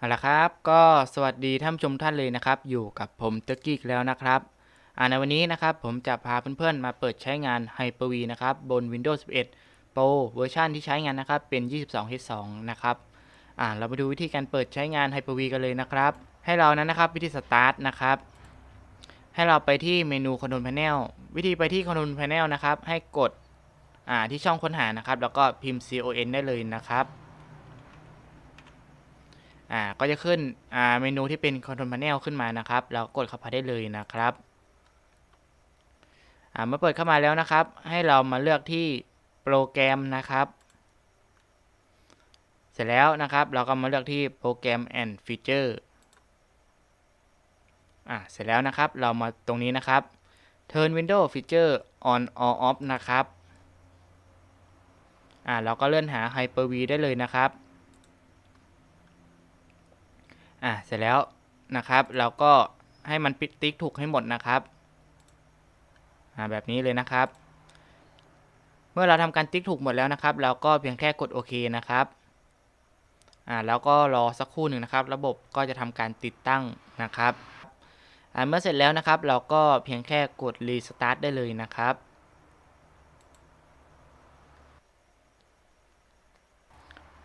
เอาละครับ ก็สวัสดีท่านชมท่านเลยนะครับ อยู่กับผมเตอร์กี้แล้วนะครับอ่าในวันนี้นะครับผมจะพาเพื่อนๆ มาเปิดใช้งาน Hyper-V นะครับ บน Windows 11 Pro เวอร์ชันที่ใช้งานนะครับ เป็น 22H2 นะครับอ่าเรามาดูวิธีการเปิดใช้งาน Hyper-V กันเลยนะครับ ให้เรานั้นนะครับวิธีสตาร์ทนะครับ ให้เราไปที่เมนู Control Panel วิธีไปที่ Control Panel นะครับ ให้กดอ่าที่ช่องค้นหานะครับ แล้วก็พิมพ์ con ได้เลยนะครับ อ่าก็จะขึ้นอ่าเมนูที่เป็น Control Panel ขึ้นมานะครับ เรากดเข้าไปได้เลยนะครับอ่าเมื่อเปิดเข้ามาแล้วนะครับ ให้เรามาเลือกที่โปรแกรมนะครับ เสร็จแล้วนะครับ เราก็มาเลือกที่โปรแกรม and feature อ่าเสร็จแล้วนะครับ เรามาตรงนี้นะครับ turn window feature on or off นะครับอ่าเราก็เลื่อนหา Hyper-V ได้เลยนะครับ อะเสร็จแล้วนะครับเราก็ให้มันปิดติ๊กถูกให้หมดนะครับอ่าแบบนี้เลยนะครับ เมื่อเราทำการติ๊กถูกหมดแล้วนะครับ เราก็เพียงแค่กดโอเคนะครับอ่าแล้วก็รอสักครู่หนึ่งนะครับ ระบบก็จะทำการติดตั้งนะครับอ่าเมื่อเสร็จแล้วนะครับ เราก็เพียงแค่กดรีสตาร์ทได้เลยนะครับ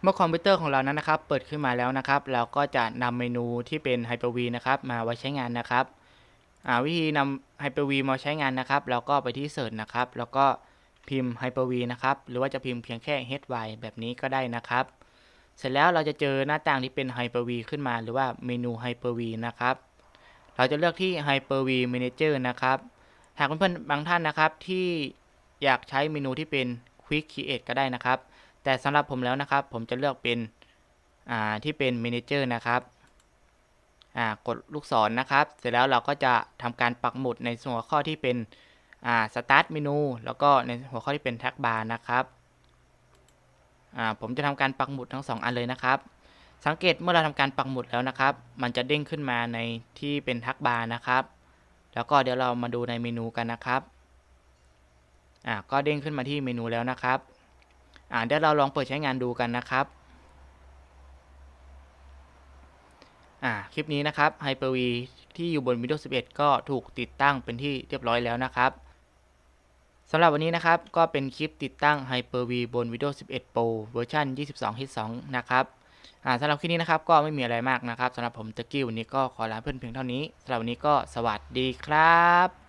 เมื่อคอมพิวเตอร์ของเรานั้นนะครับ เปิดขึ้นมาแล้วนะครับ เราก็จะนำเมนูที่เป็น Hyper-V นะครับ มาไว้ใช้งานนะครับวิธีนำ Hyper-V มาใช้งานนะครับ เราก็ไปที่ Search นะครับ แล้วก็พิมพ์ Hyper-V นะครับ หรือว่าจะพิมพ์เพียงแค่ hy แบบนี้ก็ได้นะครับ เสร็จแล้วเราจะเจอหน้าต่างที่เป็น Hyper-V ขึ้นมา หรือว่าเมนู Hyper-V นะครับ เราจะเลือกที่ Hyper-V Manager นะครับ หากเพื่อนๆบางท่านนะครับที่อยากใช้เมนูที่เป็น Quick Create ก็ได้นะครับ แต่สำหรับผมแล้วนะครับ ผมจะเลือกเป็นที่เป็น Manager นะครับกดลูกศรนนะครับ เสร็จแล้วเราก็จะทำการปักหมุดในหัวข้อที่เป็นอ่า Start Menu แล้วก็ในหัวข้อที่เป็น Tag Bar นะครับผมจะทำการปักหมุดทั้ง 2 อันเลยนะครับ สังเกตเมื่อเราทำการปักหมุดแล้วนะครับ มันจะเด้งขึ้นมาในที่เป็น Tag Bar นะครับ แล้วก็เดี๋ยวเรามาดูในเมนูกันนะครับก็เด้งขึ้นมาที่เมนูแล้วนะครับ อ่าเดี๋ยวเราลองเปิดใช้งานดูกันนะครับอ่าคลิปนี้นะครับ Hyper-V ที่อยู่บน Windows 11 ก็ถูกติดตั้งเป็นที่เรียบร้อยแล้วนะครับสำหรับวันนี้นะครับก็เป็นคลิปติดตั้ง Hyper-V บน Windows 11 Pro เวอร์ชัน22.2 นะครับอ่าสำหรับคลิปนี้นะครับก็ไม่มีอะไรมากนะครับสำหรับผมตะกี้วันนี้ก็ขอลาเพื่อนเพียงเท่านี้สำหรับวันนี้ก็สวัสดีครับ